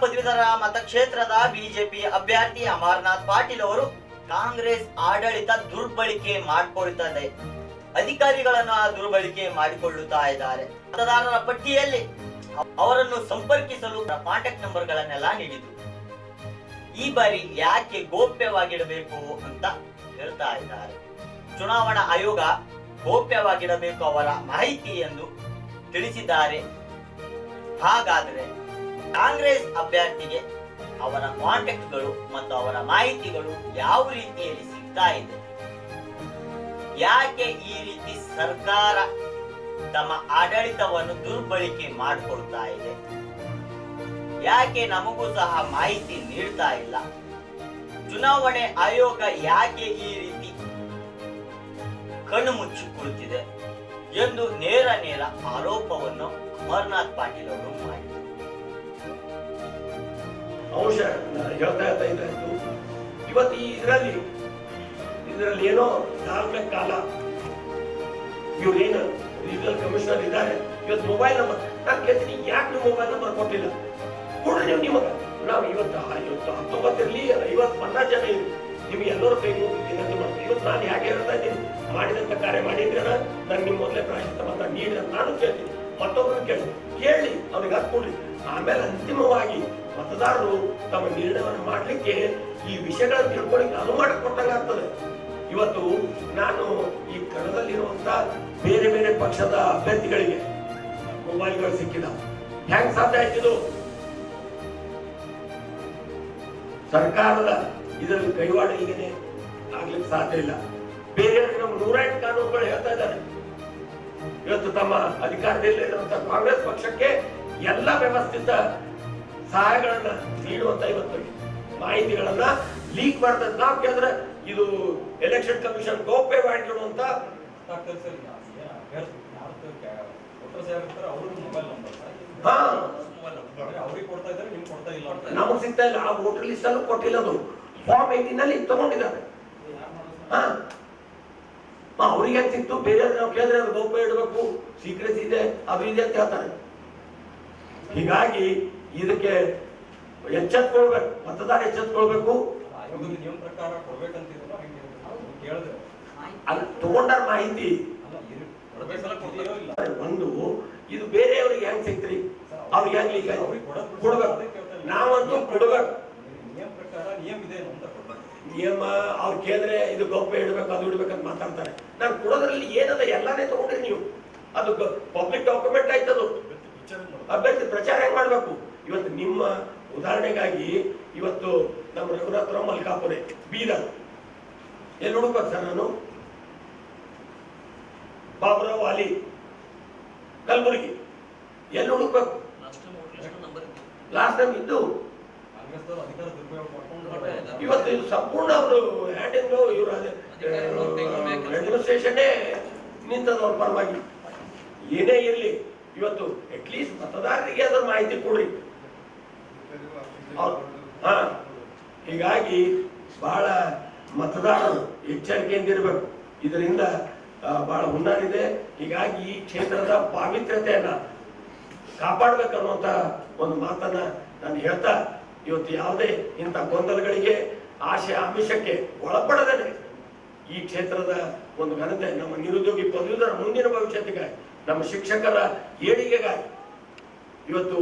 ಪದವೀಧರ ಮತಕ್ಷೇತ್ರದ ಬಿಜೆಪಿ ಅಭ್ಯರ್ಥಿ ಅಮರನಾಥ್ ಪಾಟೀಲ್ ಅವರು ಕಾಂಗ್ರೆಸ್ ಆಡಳಿತ ದುರ್ಬಳಕೆ ಮಾಡಿಕೊಳ್ಳುತ್ತದೆ ಅಧಿಕಾರಿಗಳನ್ನ ದುರ್ಬಳಕೆ ಮಾಡಿಕೊಳ್ಳುತ್ತಾ ಇದ್ದಾರೆ. ಮತದಾರರ ಪಟ್ಟಿಯಲ್ಲಿ ಅವರನ್ನು ಸಂಪರ್ಕಿಸಲು ಕಾಂಟ್ಯಾಕ್ಟ್ ನಂಬರ್ ಗಳನ್ನೆಲ್ಲ ನೀಡಿದ್ರು. ಈ ಬಾರಿ ಯಾಕೆ ಗೋಪ್ಯವಾಗಿಡಬೇಕು ಅಂತ ಹೇಳ್ತಾ ಇದ್ದಾರೆ. ಚುನಾವಣಾ ಆಯೋಗ ಗೋಪ್ಯವಾಗಿಡಬೇಕು ಅವರ ಮಾಹಿತಿ ಎಂದು ತಿಳಿಸಿದ್ದಾರೆ. ಹಾಗಾದ್ರೆ ಕಾಂಗ್ರೆಸ್ ಅಭ್ಯರ್ಥಿಗೆ ಅವರ ಕಾಂಟ್ಯಾಕ್ಟ್ಗಳು ಮತ್ತು ಅವರ ಮಾಹಿತಿಗಳು ಯಾವ ರೀತಿಯಲ್ಲಿ ಸಿಗ್ತಾ ಇದೆ? ಯಾಕೆ ಈ ರೀತಿ ಸರ್ಕಾರ ತಮ್ಮ ಆಡಳಿತವನ್ನು ದುರ್ಬಳಕೆ ಮಾಡಿಕೊಳ್ತಾ ಇದೆ? ಯಾಕೆ ನಮಗೂ ಸಹ ಮಾಹಿತಿ ನೀಡ್ತಾ ಇಲ್ಲ? ಚುನಾವಣೆ ಆಯೋಗ ಯಾಕೆ ಈ ರೀತಿ ಕಣ್ಣು ಮುಚ್ಚಿಕೊಳ್ಳುತ್ತಿದೆ ಎಂದು ನೇರ ನೇರ ಆರೋಪವನ್ನು ಅಮರ್ನಾಥ್ ಪಾಟೀಲ್ ಅವರು ಮಾಡಿದರು. ಅಂಶ ಹೇಳ್ತಾ ಇರ್ತಾ ಇದ್ದು ಇವತ್ತು ಈ ಇದರಲ್ಲಿ ಇದರಲ್ಲಿ ಏನೋ ಧಾರ್ಮಿಕ ಕಾಲ. ಇವ್ರೇನು ರೀಜನಲ್ ಕಮಿಷನರ್ ಇದ್ದಾರೆ. ಇವತ್ತು ಮೊಬೈಲ್ ನಂಬರ್ ನಾನು ಕೇಳ್ತೀನಿ ಯಾಕೆ ನೀವು ಮೊಬೈಲ್ ನಂಬರ್ ಕೊಟ್ಟಿಲ್ಲ. ಕೊಡ್ರಿ ನೀವು ನಿಮಗೆ ನಾವು ಇವತ್ತು ಇವತ್ತು ಹತ್ತೊಂಬತ್ತರಲ್ಲಿ ಐವತ್ತು ಪನ್ನಾರು ಜನ ಇರು ನಿಮ್ಗೆ ಎಲ್ಲರೂ ಕೈ ವಿನಂತಿ ಇವತ್ತು ನಾನು ಯಾಕೆ ಹೇಳ್ತಾ ಇದ್ದೀನಿ? ಮಾಡಿದಂತ ಕಾರ್ಯ ಮಾಡಿದ್ರೆ ನಾನು ನಿಮ್ಮ ಮೊದಲೇ ಪ್ರಾಯಶ್ಚಿತ್ತ ಮತ ನೀಡಿ ನಾನು ಕೇಳ್ತೀನಿ. ಮತ್ತೊಬ್ಬರು ಕೇಳಿ ಕೇಳಿ, ಅವ್ರಿಗೆ ಹತ್ತು ಕೊಡ್ರಿ ಆಮೇಲೆ ಅಂತಿಮವಾಗಿ ಮತದಾರರು ತಮ್ಮ ನಿರ್ಣಯವನ್ನು ಮಾಡಲಿಕ್ಕೆ ಈ ವಿಷಯಗಳನ್ನು ತಿಳ್ಕೊಳ್ಳಿಕ್ಕೆ ಅನುವು ಮಾಡಿಕೊಟ್ಟಂಗೆ ಆಗ್ತದೆ. ಇವತ್ತು ನಾನು ಈ ಕಣದಲ್ಲಿರುವಂತ ಬೇರೆ ಬೇರೆ ಪಕ್ಷದ ಅಭ್ಯರ್ಥಿಗಳಿಗೆ ಮೊಬೈಲ್ಗಳು ಸಿಕ್ಕಿಲ್ಲ. ಹೆಂಗ್ ಸಾಧ್ಯ ಆಯ್ತಿದು ಸರ್ಕಾರದ ಇದರಲ್ಲಿ ಕೈವಾಡ ಇಲ್ಲದೆ ಆಗ್ಲಿಕ್ಕೆ ಸಾಧ್ಯ ಇಲ್ಲ. ಬೇರೆ ನಮ್ಮ ನೂರೆಂಟು ಕಾನೂನುಗಳು ಹೇಳ್ತಾ ಇದ್ದಾರೆ. ಇವತ್ತು ತಮ್ಮ ಅಧಿಕಾರದಲ್ಲಿ ಇರುವಂತ ಕಾಂಗ್ರೆಸ್ ಪಕ್ಷಕ್ಕೆ ಎಲ್ಲ ವ್ಯವಸ್ಥಿತ ಸಹಾಯಗಳನ್ನ ನೀಡುವಂತ ಇವತ್ತು ಮಾಹಿತಿಗಳನ್ನ ಲೀಕ್ ಮಾಡ್ತದೆ. ನಾವು ಕೇಳಿದ್ರೆ ಇದು ಎಲೆಕ್ಷನ್ ಕಮಿಷನ್ ಗೌಪ್ಯ ಇದ್ದಾರೆ ನಿಮ್ಗೆ ಸಿಗ್ತಾ ಇಲ್ಲ. ಆ ವೋಟರ್ ಲಿಸ್ಟ್ ಅಲ್ಲೂ ಕೊಟ್ಟಿಲ್ಲ ಅದು. ಫಾರ್ಮ್ ಏಟಿನಲ್ಲಿ ತಗೊಂಡಿದ್ದಾರೆ. ಅವ್ರಿಗೆ ಸಿಕ್ತು? ಬೇರೆ ನಾವು ಕೇಳಿದ್ರೆ ಅದು ಗೌಪ್ಯ ಇಡಬೇಕು. ಸೀಕ್ರೆಸಿ ಇದೆ ಅದು ಇದೆ ಅಂತ ಹೇಳ್ತಾರೆ. ಹೀಗಾಗಿ ಇದಕ್ಕೆ ಎಚ್ಚೆತ್ಕೊಳ್ಬೇಕು ಮತದಾರ ಎಚ್ಚೆತ್ಕೊಳ್ಬೇಕು. ನಿಯಮ ಪ್ರಕಾರ ಕೊಡ್ಬೇಕಂತಿದ್ರು ಕೇಳಿದ್ರೆ ಅಲ್ಲಿ ತಗೊಂಡಾರ ಮಾಹಿತಿ. ಒಂದು ಇದು ಬೇರೆಯವ್ರಿಗೆ ಹೆಂಗ್ ಸಿಕ್ತ್ರಿ? ಅವ್ರಿಗೆ ಹೆಂಗ್ ಈಗ ಕೊಡ್ಬೇಕು. ನಾವಂತೂ ಕೊಡ್ಬೇಕು. ನಿಯಮ ಪ್ರಕಾರ ನಿಯಮ ಇದೆ ಅಂತ ನಿಯಮ ಅವ್ರು ಕೇಳಿದ್ರೆ ಇದು ಗೌಪ್ಯ ಇಡ್ಬೇಕು ಅದು ಇಡ್ಬೇಕಂತ ಮಾತಾಡ್ತಾರೆ. ನಾನು ಕೊಡೋದ್ರಲ್ಲಿ ಏನದ ಎಲ್ಲಾನೇ ತಗೊಂಡ್ರಿ ನೀವು. ಅದು ಪಬ್ಲಿಕ್ ಡಾಕ್ಯುಮೆಂಟ್ ಅಭ್ಯರ್ಥಿ ಪ್ರಚಾರ ಹೆಂಗ್ ಮಾಡ್ಬೇಕು? ಇವತ್ತು ನಿಮ್ಮ ಉದಾಹರಣೆಗಾಗಿ ಇವತ್ತು ನಮ್ಮ ರಘುನಾಥರಾವ್ ಮಲ್ಕಾಪುರೆ ಬೀದರ್. ಎಲ್ಲಿ ಹುಡುಕ್ಬೇಕು ಸರ್ ನಾನು? ಬಾಬುರಾವ್ ಅಲಿ ಕಲಬುರಗಿ. ಎಲ್ಲಿ ಹುಡುಕ್ಬೇಕು? ಲಾಸ್ಟ್ ಟೈಮ್ ಇದ್ದು? ಇವತ್ತು ಇದು ಸಂಪೂರ್ಣ ಅವರು ಹ್ಯಾಂಡಿಂಗ್ ಇವರು ಅಡ್ಮಿನಿಸ್ಟ್ರೇಷನ್ನೇ ನಿಂತದ ಅವ್ರ ಪರವಾಗಿ. ಏನೇ ಇರಲಿ. ಇವತ್ತು ಅಟ್ಲೀಸ್ಟ್ ಮತದಾರರಿಗೆ ಅದರ ಮಾಹಿತಿ ಕೊಡ್ರಿ ಹಾ. ಹೀಗಾಗಿ ಬಹಳ ಮತದಾರರು ಎಚ್ಚರಿಕೆಯಿಂದ ಇರಬೇಕು ಇದರಿಂದ ಬಹಳ ಹುನ್ನಾರಿದೆ. ಹೀಗಾಗಿ ಈ ಕ್ಷೇತ್ರದ ಪಾವಿತ್ರ್ಯತೆಯನ್ನ ಕಾಪಾಡಬೇಕನ್ನುವಂತ ಒಂದು ಮಾತನ್ನ ನಾನು ಹೇಳ್ತಾ, ಇವತ್ತು ಯಾವುದೇ ಇಂಥ ಗೊಂದಲಗಳಿಗೆ ಆಶೆ ಆಮಿಷಕ್ಕೆ ಒಳಪಡದೇ ಈ ಕ್ಷೇತ್ರದ ಒಂದು ಘನತೆ ನಮ್ಮ ನಿರುದ್ಯೋಗಿ ಪದವೀಧರ ಮುಂದಿನ ಭವಿಷ್ಯತ್ತಿಗಾಗಿ ನಮ್ಮ ಶಿಕ್ಷಕರ ಏಳಿಗೆಗಾಗಿ ಇವತ್ತು